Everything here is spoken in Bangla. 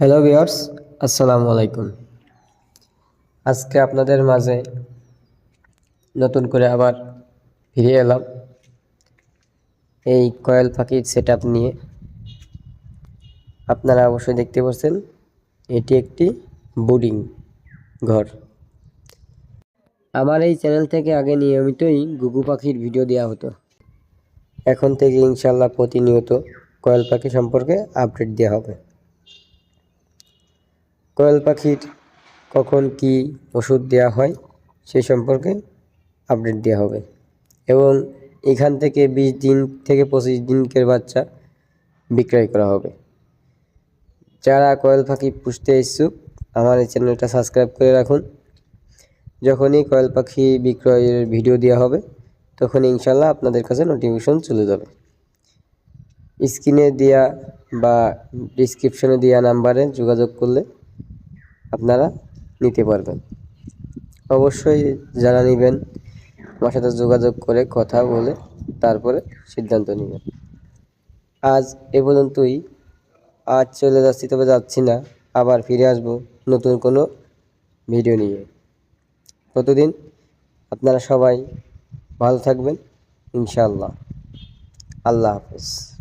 হ্যালো ভিওর্স আসসালামু আলাইকুম। আজকে আপনাদের মাঝে নতুন করে আবার ফিরে এলাম। এই কয়েল পাখির সেট নিয়ে। আপনারা অবশ্যই দেখতে পাচ্ছেন, এটি একটি বোর্ডিং ঘর। আমার এই চ্যানেল থেকে আগে নিয়মিতই গুগু পাখির ভিডিও দেওয়া হতো। এখন থেকে ইনশাল্লাহ প্রতিনিয়ত কয়েল পাখি সম্পর্কে আপডেট দেওয়া হবে। কোয়েল পাখির কখন কি ওষুধ দেওয়া হয় সে সম্পর্কে আপডেট দেওয়া হবে এবং এখান থেকে বিশ দিন থেকে পঁচিশ দিনকের বাচ্চা বিক্রয় করা হবে। যারা কোয়েল পাখি পুষতে ইচ্ছুক আমার এই চ্যানেলটা সাবস্ক্রাইব করে রাখুন। যখনই কোয়েল পাখি বিক্রয়ের ভিডিও দেওয়া হবে তখন ইনশাল্লাহ আপনাদের কাছে নোটিফিকেশন চলে যাবে। স্ক্রিনে দেওয়া বা ডিসক্রিপশনে দেওয়া নাম্বারে যোগাযোগ করলে আপনারা নিতে পারবেন। অবশ্যই যারা নেবেন, আমার সাথে যোগাযোগ করে কথা বলে তারপরে সিদ্ধান্ত নেবেন। আজ এ পর্যন্তই। আজ চলে যাচ্ছি, তবে যাচ্ছি না। আবার ফিরে আসব নতুন কোনো ভিডিও নিয়ে। ততদিন আপনারা সবাই ভালো থাকবেন ইনশাআল্লাহ। আল্লাহ হাফেজ।